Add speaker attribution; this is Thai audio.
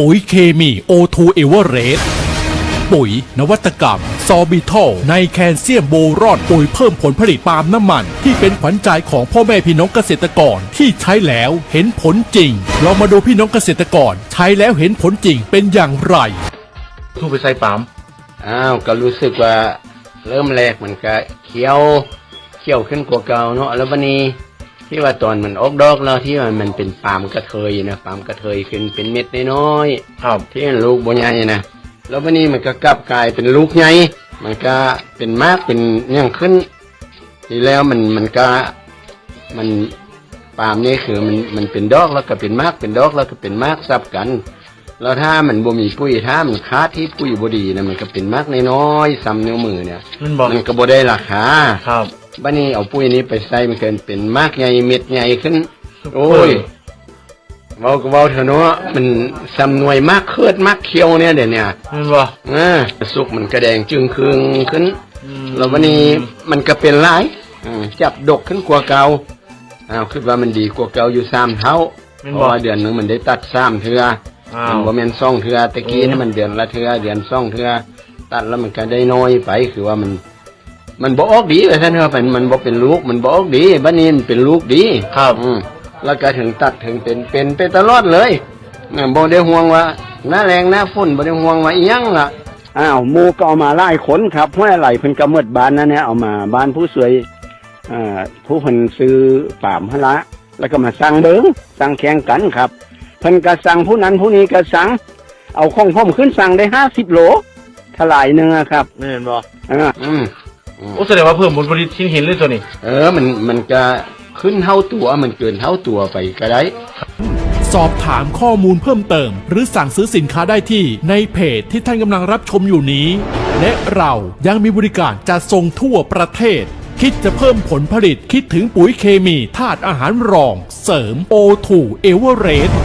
Speaker 1: ปุ๋ยเคมี O2 เอเวอเรสต์ปุ๋ย นวัตกรรม ซอบิทอลในแคลเซียมโบรอนปุ๋ยเพิ่มผลผลิตปาล์มน้ำมัน ที่เป็นขวัญใจของพ่อแม่พี่น้องเกษตรกรที่ใช้แล้วเห็นผลจริง เรามาดูพี่น้องเกษตรกร ใช้แล้วเห็นผลจริงเป็นอย่างไร
Speaker 2: ทูไปใส่ปาล์ม
Speaker 3: อ้าวก็รู้สึกว่าเริ่มแรกมันก็เขียวเขียวขึ้นกว่าเก่าเนาะแล้ววันนี้ ที่ว่าตอนมันออกดอกแล้วที่ว่ามันเป็นปาล์มกระเทยนะปาล์มกระเทยขึ้นเป็นเม็ดน้อยๆ
Speaker 2: ครับ
Speaker 3: ที่ลูกบใหญ่นะแล้ววันนี้มันก็กลับกลายเป็นลูกใหญ่มันก็เป็นมากเป็นอย่างขึ้น ทีแล้วมันมันก็มันปาล์มนี่คือมันมันเป็นดอกแล้วก็เป็นมากเป็นดอกแล้วก็เป็นมากซับกัน แล้วถ้ามันบ่มีปุ้ยถ้ามันคาดที่ปุ้ยบ่ดีนะมันก็เป็นมากน้อยๆซ้ำนิ้วมือเนี่ย
Speaker 2: มันบอก
Speaker 3: มันก็บ่ได้ราคา
Speaker 2: ครับ
Speaker 3: บัดนี้เอาปุ้ยนี้ไปใส่มันเกินเป็นมากใหญ่เม็ดใหญ่ขึ้น โอ้ยเว้าก็เว้าเถอะเนาะมันสำนวยมากเคิดมากเคี้ยวเนี่ยเดี๋ยวเนี้
Speaker 2: มันบอก
Speaker 3: อ่าสุกมันกระแดงจึงคืงขึ้น
Speaker 2: อืม
Speaker 3: แล้ววันนี้มันก็เป็นหลายอืมจับดกขึ้นกว่าเก่าอ้าวคิดว่ามันดีกว่าเก่าอยู่สามเท่า
Speaker 2: มัน
Speaker 3: เพ
Speaker 2: บอ
Speaker 3: ราะ
Speaker 2: ก
Speaker 3: ว่าเดือนหนึงมันได้ตัดสามเทือ
Speaker 2: อ้า
Speaker 3: มัน
Speaker 2: ว
Speaker 3: บ่แม่นซ่องเทือตะกี้
Speaker 2: โอ้
Speaker 3: นี่มันเดือนละเทือเดือนซ่องเทือตัดแล้วมันก็ได้น้อยไปคือว่ามัน มันบ่ออกดีเลยท่านเถอะมันมันบ่เป็นลูก มันบ่ออกดีบัดนี้มันเป็นลูกดี
Speaker 2: ครับ
Speaker 3: อืมแล้วก็ถึงตัดถึงเป็นเป็นไปตลอดเลยเออบ่ได้ห่วงว่าหน้าแรงหน้าฝนบ่ได้ห่วงว่าอีหยังล่ะอ้าวหมูก็เอามาไล่ขนครับห้วยไหลเพิ่นก็หมดบ้านนั่นเนี่ยเอามาบ้านผู้สวยอ่าผู้เพิ่นซื้อป่ามหนละ แล้วก็มาสั่งเบิงสั่งแข่งกันครับเพิ่นก็สั่งผู้นั้นผู้นี้ก็สั่งเอาของพ่อมขึ้นสั่งได้ห้าสิบโหลถลายหนึงอะครับ
Speaker 2: นี่เห็นบอก
Speaker 3: อ่าอืม
Speaker 2: โอ้แสดงว่าเพิ่มผลผลิตชิ้นเห็นเลยตัวนี้
Speaker 3: เออมันมันก็ขึ้นเท่าตัวมันเกินเท่าตัวไปก็ได้
Speaker 1: สอบถามข้อมูลเพิ่มเติม หรือสั่งซื้อสินค้าได้ที่ในเพจที่ท่านกำลังรับชมอยู่นี้ และเรายังมีบริการจัดส่งทั่วประเทศ คิดจะเพิ่มผลผลิตคิดถึงปุ๋ยเคมีธาตุอาหารรอง เสริม O2 เอเวอเรสต์